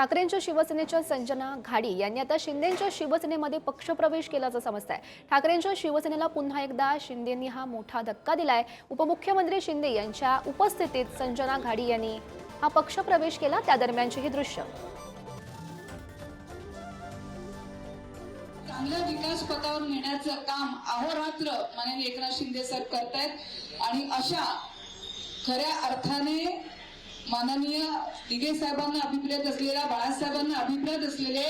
ठाकरेंच्या शिवसेनेच्या संजना घाडी यांनी आता शिंदेच्या शिवसेनेमध्ये पक्षप्रवेश केल्याचं समजत आहे ठाकरेंच्या शिवसेनेला पुन्हा एकदा शिंदेंनी हा मोठा धक्का दिलाय. उपमुख्यमंत्री शिंदे यांच्या उपस्थितीत संजना घाडी यांनी हा पक्षप्रवेश केला त्या दरम्यानची ही दृश्य. चांगल्या विकास पथावर नेण्याचं काम अहोरात्र माननीय एकनाथ शिंदे सर करतायत आणि अशा खऱ्या अर्थाने माननीय दिघे साहेबांना अभिप्रेत असलेल्या बाळासाहेबांना अभिप्रेत असलेले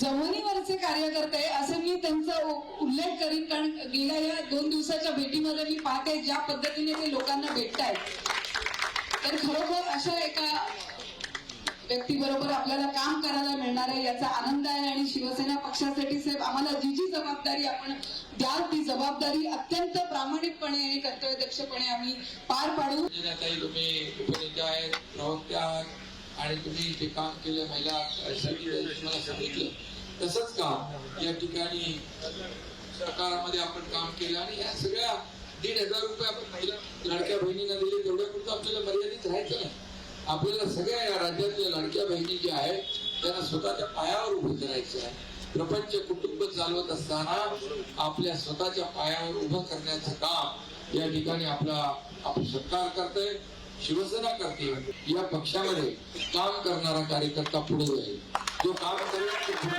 जमिनीवरचे कार्यकर्ते असं मी त्यांचा उल्लेख करीन. कारण गेल्या या दोन दिवसाच्या भेटीमध्ये मी पाहते ज्या पद्धतीने ते लोकांना भेटतायत. तर खरोखर अशा एका व्यक्तीबरोबर आपल्याला काम करायला मिळणार आहे याचा आनंद आहे आणि शिवसेना पक्षासाठी साहेब आम्हाला जी जी जबाबदारी आपण द्याल ती जबाबदारी अत्यंत प्रामाणिकपणे आणि कर्तव्यदक्षपणे आम्ही पार पाडू. काही तुम्ही प्रवक्त्या आहात आणि तुम्ही जे काम केलं महिला तुम्हाला सांगितलं. तसंच काम या ठिकाणी सरकारमध्ये आपण काम केलं आणि या सगळ्या दीड हजार रुपये आपण महिला लाडक्या बहिणींना दिले तेवढ्यापुरतं आपल्याला मर्यादित राहायचं नाही. आपल्याला सगळ्या या राज्यातल्या लाडक्या बहिणी ज्या आहेत त्यांना स्वतःच्या पायावर उभं करायचं आहे. प्रपंच कुटुंब चालवत असताना आपल्या स्वतःच्या पायावर उभं करण्याचं काम या ठिकाणी आपला आपण सरकार करतंय. शिवसेना करते. या पक्षामध्ये काम करणारा कार्यकर्ता पुढे जाईल. जो काम करेल तो पुढे